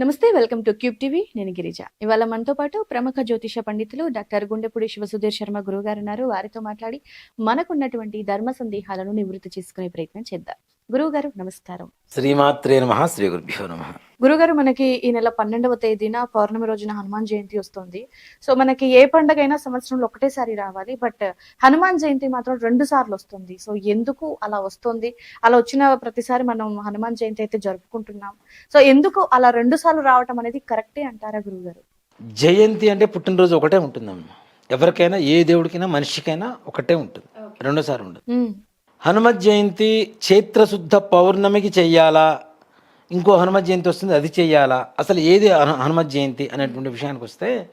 నమస్తే welcome to cube TV. నేను గిరిజ. ఇవాళ మనతో పాటు ప్రముఖ జ్యోతిష పండితులు డాక్టర్ గుండెపూడి శివసుధీర్ శర్మ గురువు గారు ఉన్నారు. వారితో మాట్లాడి మనకున్నటువంటి ధర్మ సందేహాలను నివృత్తి చేసుకునే ప్రయత్నం చేద్దాం. గురువు గారు నమస్కారం. శ్రీమాత్రే నమ శ్రీ గురుభ్యో నమ. గురుగారు మనకి ఈ నెల పన్నెండవ తేదీన పౌర్ణమి రోజున హనుమాన్ జయంతి వస్తుంది. సో మనకి ఏ పండగ అయినా సంవత్సరంలో ఒకటేసారి రావాలి. బట్ హనుమాన్ జయంతి మాత్రం రెండు సార్లు వస్తుంది. సో ఎందుకు అలా వస్తుంది? అలా వచ్చిన ప్రతిసారి మనం హనుమాన్ జయంతి అయితే జరుపుకుంటున్నాం. సో ఎందుకు అలా రెండు సార్లు రావటం అనేది కరెక్టే అంటారా గురుగారు జయంతి అంటే పుట్టినరోజు ఒకటే ఉంటుందమ్మా. ఎవరికైనా ఏ దేవుడికైనా మనిషికైనా ఒకటే ఉంటుంది. రెండోసారి ఉండదు. హనుమత్ జయంతి చైత్రశుద్ధ పౌర్ణమికి చెయ్యాలా? ఇంకో హనుమత్ జయంతి వస్తుంది అది చెయ్యాలా? అసలు ఏది హను- హనుమత్ జయంతి అనేటువంటి విషయానికి వస్తే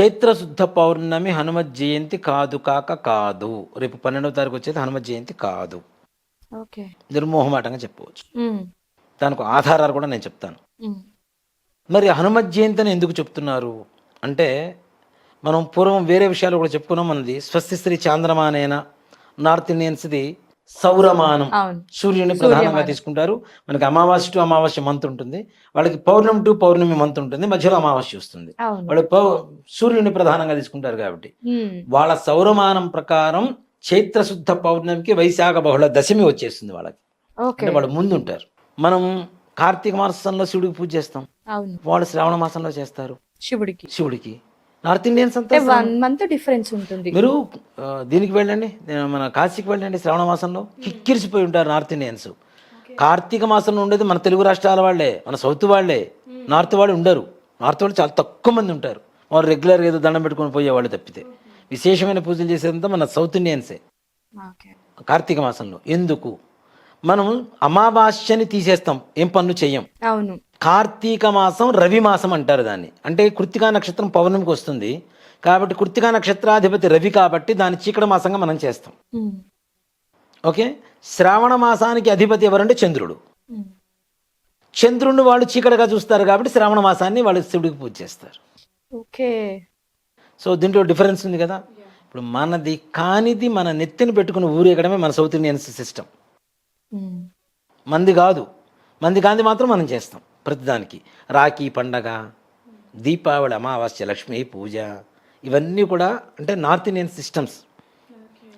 చైత్రశుద్ధ పౌర్ణమి హనుమత్ జయంతి కాదు కాక కాదు. రేపు పన్నెండవ తారీఖు వచ్చేది హనుమత్ జయంతి కాదు. ఓకే. నిర్మోహమాటంగా చెప్పవచ్చు. దానికి ఆధారాలు కూడా నేను చెప్తాను. మరి హనుమత్ జయంతి అని ఎందుకు చెప్తున్నారు? అంటే మనం పూర్వం వేరే విషయాలు కూడా చెప్పుకున్నాం మనది స్వస్తి శ్రీ చాంద్రమానేన నార్త్ ఇండియన్స్ది సౌరమానం. సూర్యుని ప్రధానంగా తీసుకుంటారు. మనకి అమావాస్య టు అమావాస్య మంత్ ఉంటుంది. వాళ్ళకి పౌర్ణమి టు పౌర్ణమి మంత్ ఉంటుంది. మధ్యలో అమావాస్య వస్తుంది. వాళ్ళు సూర్యుని ప్రధానంగా తీసుకుంటారు కాబట్టి. వాళ్ళ సౌరమానం ప్రకారం చైత్రశుద్ధ పౌర్ణమికి వైశాఖ బహుళ దశమి వచ్చేస్తుంది వాళ్ళకి. అంటే వాళ్ళు ముందు ఉంటారు మనం కార్తీక మాసంలో శివుడికి పూజ చేస్తాం. వాళ్ళు శ్రావణ మాసంలో చేస్తారు. శివుడికి. శివుడికి. నార్త్ ఇండియన్స్ అంతా వన్ మంత్ డిఫరెన్స్ ఉంటుంది. మీరు దీనికి వెళ్ళండి. మన కాశీకి వెళ్ళండి శ్రావణ మాసంలో. కిక్కిరిసిపోయి ఉంటారు నార్త్ ఇండియన్స్. కార్తీక మాసంలో ఉండేది మన తెలుగు రాష్ట్రాల వాళ్ళే మన సౌత్ వాళ్ళే. నార్త్ వాళ్ళు ఉండరు. నార్త్ వాళ్ళు చాలా తక్కువ మంది ఉంటారు. వారు రెగ్యులర్గా ఏదో దండం పెట్టుకొని పోయేవాళ్ళు తప్పితే. విశేషమైన పూజలు చేసేదంతా మన సౌత్ ఇండియన్సే. కార్తీక మాసంలో. ఎందుకు? మనం అమావాస్యని తీసేస్తాం. ఏం పనులు చెయ్యం. అవును. కార్తీక మాసం రవి మాసం అంటారు దాన్ని. అంటే కృత్తికా నక్షత్రం పౌర్ణమికి వస్తుంది. కాబట్టి కృత్తికా నక్షత్రాధిపతి రవి కాబట్టి దాన్ని చీకటి మాసంగా మనం చేస్తాం. ఉమ్, ఓకే? శ్రావణ మాసానికి అధిపతి ఎవరంటే చంద్రుడు. ఉమ్, చంద్రుడిని వాళ్ళు చీకటిగా చూస్తారు కాబట్టి శ్రావణ మాసాన్ని వాళ్ళు శివుడికి పూజ చేస్తారు. ఓకే. సో దీంట్లో డిఫరెన్స్ ఉంది కదా? ఇప్పుడు మనది కానిది మన నెత్తిని పెట్టుకుని ఊరేగడమే మన సౌత్ ఇండియన్స్ సిస్టమ్. ఉమ్, మంది కాదు. మంది కాంతి మాత్రం మనం చేస్తాం. ప్రతిదానికి. రాఖీ పండగ దీపావళి అమావాస్య లక్ష్మీ పూజ ఇవన్నీ కూడా అంటే నార్త్ ఇండియన్ సిస్టమ్స్.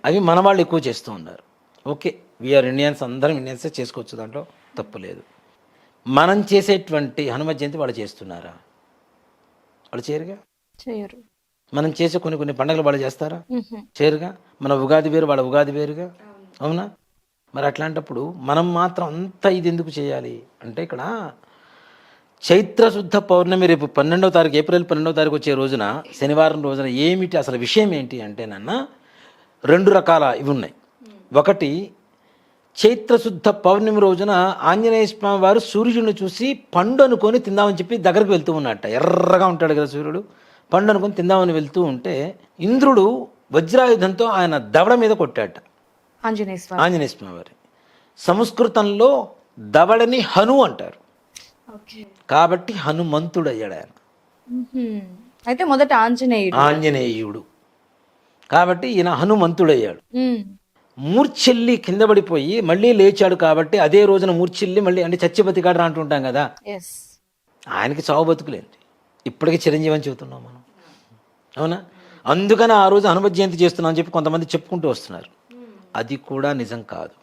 అవి మన వాళ్ళు ఎక్కువ చేస్తూ ఉన్నారు. ఓకే వీఆర్ ఇండియన్స్ అందరం ఇండియన్సే చేసుకోవచ్చు దాంట్లో తప్పు లేదు. మనం చేసేటువంటి హనుమ జయంతి వాళ్ళు చేస్తున్నారా? వాళ్ళు చేయరుగా? చేయరు. మనం చేసే కొన్ని కొన్ని పండుగలు వాళ్ళు చేస్తారా? చేరుగా మన ఉగాది వేరు వాళ్ళ ఉగాది వేరుగా? అవునా? మరి అట్లాంటప్పుడు మనం మాత్రం అంత ఇది ఎందుకు చేయాలి? అంటే ఇక్కడ చైత్రశుద్ధ పౌర్ణమి రేపు పన్నెండవ తారీఖు ఏప్రిల్ పన్నెండవ తారీఖు వచ్చే రోజున శనివారం రోజున ఏమిటి అసలు విషయం ఏంటి అంటే నాన్న రెండు రకాల ఇవి ఉన్నాయి. ఒకటి చైత్రశుద్ధ పౌర్ణమి రోజున ఆంజనేయ స్వామి వారు సూర్యుడిని చూసి పండు అనుకొని తిందామని చెప్పి దగ్గరకు వెళ్తూ ఉన్నట్ట ఎర్రగా ఉంటాడు కదా సూర్యుడు. పండు అనుకొని తిందామని వెళ్తూ ఉంటే ఇంద్రుడు వజ్రాయుధంతో ఆయన దవడ మీద కొట్టాట ఆంజనేయ స్వామి. ఆంజనేయ స్వామి వారి. సంస్కృతంలో దవడని హను అంటారు. కాబట్టి హనుమంతుడు అయ్యాడు ఆయన. అయితే మొదట ఆంజనేయుడు. ఆంజనేయుడు. కాబట్టి ఈయన హనుమంతుడయ్యాడు. ఉమ్, మూర్ఛెల్లి కింద పడిపోయి మళ్ళీ లేచాడు కాబట్టి అదే రోజున మూర్ఛెల్లి మళ్ళీ అంటే చచ్చి బతికాడు అంటుంటాం కదా. ఆయనకి చావు బతుకులేంటి ఇప్పటికీ చిరంజీవి అని చెబుతున్నాం మనం. అవునా? అందుకని ఆ రోజు హనుమత్ జయంతి చేస్తున్నాం అని చెప్పి కొంతమంది చెప్పుకుంటూ వస్తున్నారు. అది కూడా నిజం కాదు.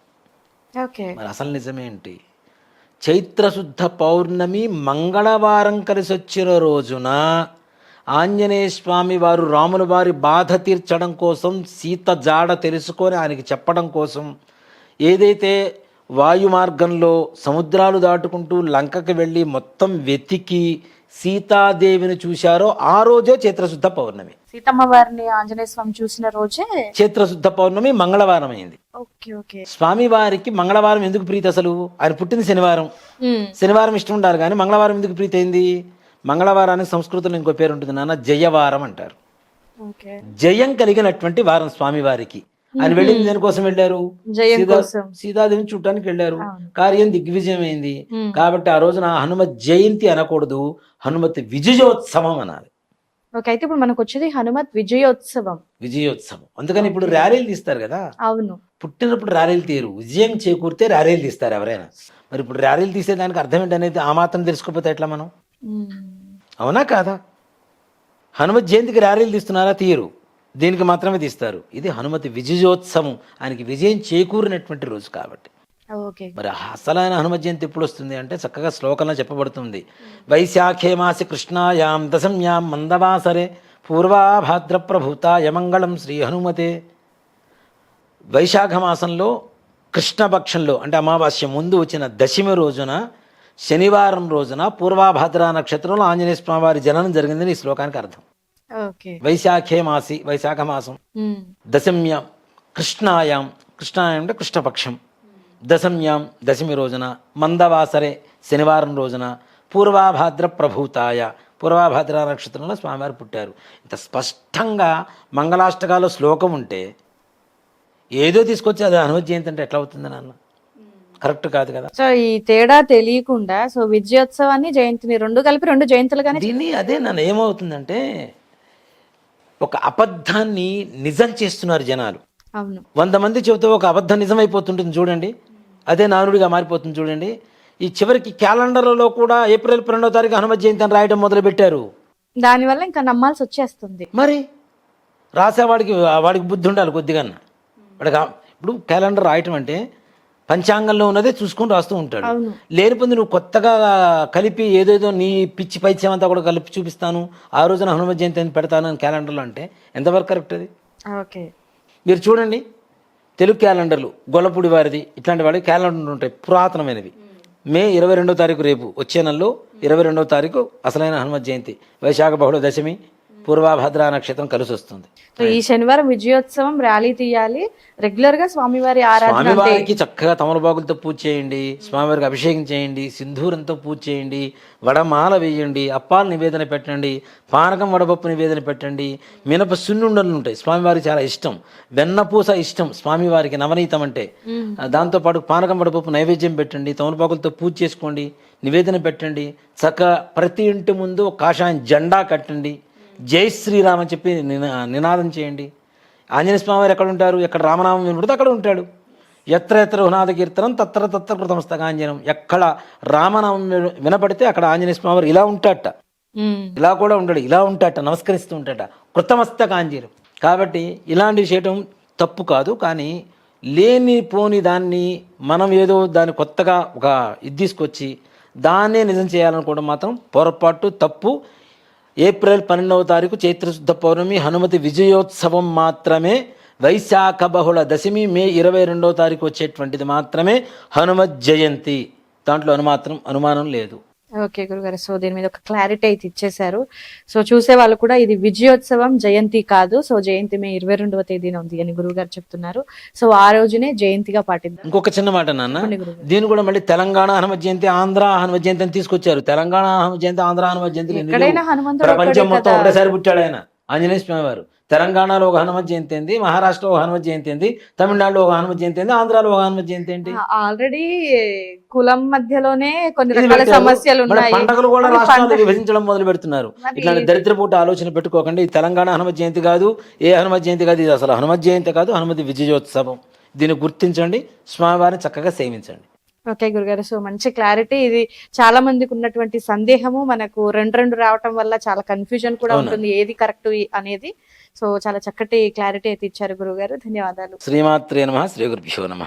మరి అసలు నిజమేంటి? చైత్రశుద్ధ పౌర్ణమి మంగళవారం కలిసి వచ్చిన రోజున ఆంజనేయ స్వామి వారు రాముల వారి బాధ తీర్చడం కోసం సీత జాడ తెలుసుకొని ఆయనకి చెప్పడం కోసం ఏదైతే వాయు మార్గంలో సముద్రాలు దాటుకుంటూ లంకకి వెళ్ళి మొత్తం వెతికి సీతాదేవిని చూశారో ఆ రోజే చైత్రశుద్ధ పౌర్ణమి. సీతమ్మ వారిని ఆంజనేయ స్వామి చూసిన రోజే చైత్రశుద్ధ పౌర్ణమి మంగళవారం అయింది స్వామి వారికి మంగళవారం ఎందుకు ప్రీతి అసలు? ఆయన పుట్టింది శనివారం. శనివారం ఇష్టం ఉండాలి కానీ మంగళవారం ఎందుకు ప్రీతి అయింది? మంగళవారానికి సంస్కృతంలో ఇంకో పేరు ఉంటుంది నాన్న జయవారం అంటారు. జయం కలిగినటువంటి వారం స్వామి వారికి. ఆయన వెళ్ళింది దేనికోసం వెళ్ళారు. సీతాదేవిని చూడటానికి వెళ్ళారు. కార్యం దిగ్విజయం అయింది ఉమ్. కాబట్టి ఆ రోజున హనుమత్ జయంతి అనకూడదు. హనుమత్ విజయోత్సవం అనాలి. ఓకే అయితే ఇప్పుడు మనకు వచ్చేది హనుమత్ విజయోత్సవం. విజయోత్సవం. అందుకని ఇప్పుడు ర్యాలీలు తీస్తారు కదా? అవును. పుట్టినప్పుడు ర్యాలీలు తీరు విజయం చేకూరితే ర్యాలీలు తీస్తారు ఎవరైనా. మరి ఇప్పుడు ర్యాలీలు తీసేదానికి అర్థం ఏంటనేది ఆ మాత్రం తెలుసుకోకపోతే ఎట్లా మనం. అవునా కాదా? హనుమత్ జయంతికి ర్యాలీలు తీస్తున్నారా? తీయరు. దీనికి మాత్రమే తీస్తారు. ఇది హనుమతి విజయోత్సవం. ఆయనకి విజయం చేకూరినటువంటి రోజు కాబట్టి. మరి అసలైన హనుమత్ జయంతి ఎప్పుడు వస్తుంది అంటే చక్కగా శ్లోకంలో చెప్పబడుతుంది. వైశాఖే మాసి కృష్ణాయాం దశమ్యాం మందవాసరే పూర్వాభాద్ర ప్రభూతాయ మంగళం శ్రీ హనుమతే. వైశాఖ మాసంలో కృష్ణపక్షంలో అంటే అమావాస్య ముందు వచ్చిన దశమి రోజున శనివారం రోజున పూర్వాభాద్ర నక్షత్రంలో ఆంజనేయ స్వామి వారి జననం జరిగిందని ఈ శ్లోకానికి అర్థం. వైశాఖే మాసి వైశాఖ మాసం. దశమ్యాం కృష్ణాయాం. కృష్ణాయం అంటే కృష్ణపక్షం. దశమ్యాం దశమి రోజున. మందవాసరే శనివారం రోజున. పూర్వాభాద్ర ప్రభూతాయ పూర్వాభాద్ర నక్షత్రంలో స్వామివారు పుట్టారు. ఇంత స్పష్టంగా మంగళాష్టకాల శ్లోకం ఉంటే ఏదో తీసుకొచ్చి అది హనుమత్ జయంతి అంటే ఎట్లా అవుతుంది నాన్న? కరెక్ట్ కాదు కదా? సో ఈ తేడా తెలియకుండా సో విజయోత్సవాన్ని జయంతిని రెండు కలిపి రెండు జయంతులుగానే దీన్ని అదే నన్ను ఏమవుతుందంటే ఒక అబద్ధాన్ని నిజం చేస్తున్నారు జనాలు. అవును. వంద మంది చెబితే ఒక అబద్ధం నిజమైపోతుంటుంది చూడండి. అదే నానుడిగా మారిపోతుంది చూడండి. ఈ చివరికి క్యాలెండర్లలో కూడా ఏప్రిల్ పన్నెండో తారీఖు హనుమత్ జయంతి అని రాయడం మొదలుపెట్టారు. దానివల్ల ఇంకా నమ్మాల్సి వచ్చేస్తుంది. మరి రాసేవాడికి వాడికి బుద్ధి ఉండాలి కొద్దిగా వాడికి ఇప్పుడు క్యాలెండర్ రాయటం అంటే పంచాంగంలో ఉన్నదే చూసుకొని రాస్తూ ఉంటాడు. లేనిపోతే నువ్వు కొత్తగా కలిపి ఏదేదో నీ పిచ్చి పైత్యం అంతా కూడా కలిపి చూపిస్తాను. ఆ రోజున హనుమత్ జయంతి అని పెడతాను అని క్యాలెండర్లో అంటే ఎంతవరకు కరెక్ట్ అది? ఓకే. మీరు చూడండి. తెలుగు క్యాలెండర్లు గొల్లపూడి వారిది ఇట్లాంటి వాడి క్యాలెండర్లు ఉంటాయి పురాతనమైనవి. మే ఇరవై రెండో తారీఖు రేపు వచ్చే నెలలో ఇరవై రెండో తారీఖు అసలైన హనుమత్ జయంతి వైశాఖ బహుళ దశమి పూర్వాభద్ర నక్షత్రం కలిసి వస్తుంది సో ఈ శనివారం విజయోత్సవం ర్యాలీ తీయాలి. రెగ్యులర్గా స్వామివారి ఆరాధన స్వామివారికి చక్కగా తమలపాకులతో పూజ చేయండి స్వామివారికి అభిషేకం చేయండి సింధూరంతో పూజ చేయండి వడమాల వేయండి అప్పాలు నివేదన పెట్టండి పానకం వడపప్పు నివేదన పెట్టండి. మినప సున్నుండలు ఉంటాయి. స్వామివారికి చాలా ఇష్టం. వెన్నపూస ఇష్టం స్వామివారికి నవనీతం అంటే. దాంతోపాటు పానకం వడపప్పు నైవేద్యం పెట్టండి తమలపాకులతో పూజ చేసుకోండి నివేదన పెట్టండి చక్క ప్రతి ఇంటి ముందు కాషాయం జెండా కట్టండి. జై శ్రీరామ్ అని చెప్పి నినా నినాదం చేయండి. ఆంజనేయ స్వామి వారు ఎక్కడ ఉంటారు? ఎక్కడ రామనామం వినపడితే అక్కడ ఉంటాడు. ఎత్ర ఎత్ర హునాద కీర్తనం తత్ర తత్ర కృతమస్తకాంజనం. ఎక్కడ రామనామం విన- వినపడితే అక్కడ ఆంజనేయ స్వామి వారు ఇలా ఉంటాడట మ్మ్. ఇలా కూడా ఉంటాడు ఇలా ఉంటాట నమస్కరిస్తూ ఉంటాట. కృతమస్తకాంజనం. కాబట్టి ఇలాంటివి చేయటం తప్పు కాదు. కానీ లేని పోని దాన్ని మనం ఏదో దాన్ని కొత్తగా ఒక ఇది తీసుకొచ్చి దాన్నే నిజం చేయాలనుకోవడం మాత్రం పొరపాటు తప్పు. ఏప్రిల్ పన్నెండవ తారీఖు చైత్రశుద్ధ పౌర్ణమి హనుమతి విజయోత్సవం మాత్రమే వైశాఖ బహుళ దశమి మే ఇరవై రెండవ తారీఖు వచ్చేటువంటిది మాత్రమే హనుమత్ జయంతి. దాంట్లో అనుమాత్రం అనుమానం లేదు. ఓకే గురుగారు. సో దీని మీద ఒక క్లారిటీ అయితే ఇచ్చేశారు. సో చూసే వాళ్ళు కూడా ఇది విజయోత్సవం జయంతి కాదు. సో జయంతి మే ఇరవై రెండవ తేదీన ఉంది అని గురువు గారు చెప్తున్నారు. సో ఆ రోజునే జయంతిగా పాటిద్దాం. ఇంకొక చిన్న మాట నాన్న. గురుగారు. దీన్ని కూడా మళ్ళీ తెలంగాణ హనుమత్ జయంతి ఆంధ్ర హనుమత్ జయంతి అని తీసుకొచ్చారు. తెలంగాణ హనుమత్ జయంతి ఆంధ్ర హనుమత్ జయంతి ప్రపంచం మొత్తం. ఒకటేసారి పుట్టాడు ఆయన. ఆంజనేయ స్వామి వారు. తెలంగాణలో ఒక హనుమత్ జయంతి ఏంది? మహారాష్ట్రలో ఒక హనుమత్ జయంతి ఏంది? తమిళనాడులో ఒక హనుమత్ జయంతి ఏంది? ఆంధ్రాలో ఒక హనుమత్ జయంతి ఏంటి? ఆల్రెడీ కులం మధ్యలోనే కొన్ని రకాల. సమస్యలు ఉన్నాయి. పండగలు కూడా రాష్ట్రాలు విభజించడం మొదలు పెడుతున్నారు. ఇట్లాంటి దరిద్రపూట ఆలోచన పెట్టుకోకండి. ఇది తెలంగాణ హనుమత్ జయంతి కాదు ఏ హనుమత్ జయంతి కాదు ఇది అసలు హనుమత్ జయంతి కాదు హనుమతి విజయోత్సవం. దీన్ని గుర్తించండి స్వామివారిని చక్కగా సేవించండి. ఓకే గురుగారు సో మంచి క్లారిటీ ఇది చాలా మందికి ఉన్నటువంటి సందేహము. మనకు రెండు రెండు రావటం వల్ల చాలా కన్ఫ్యూజన్ కూడా. ఉంటుంది. ఏది కరెక్ట్ అనేది సో చాలా చక్కటి క్లారిటీ అయితే ఇచ్చారు గురుగారు ధన్యవాదాలు. శ్రీమాత్రే నమ శ్రీ గురుభ్యో నమ.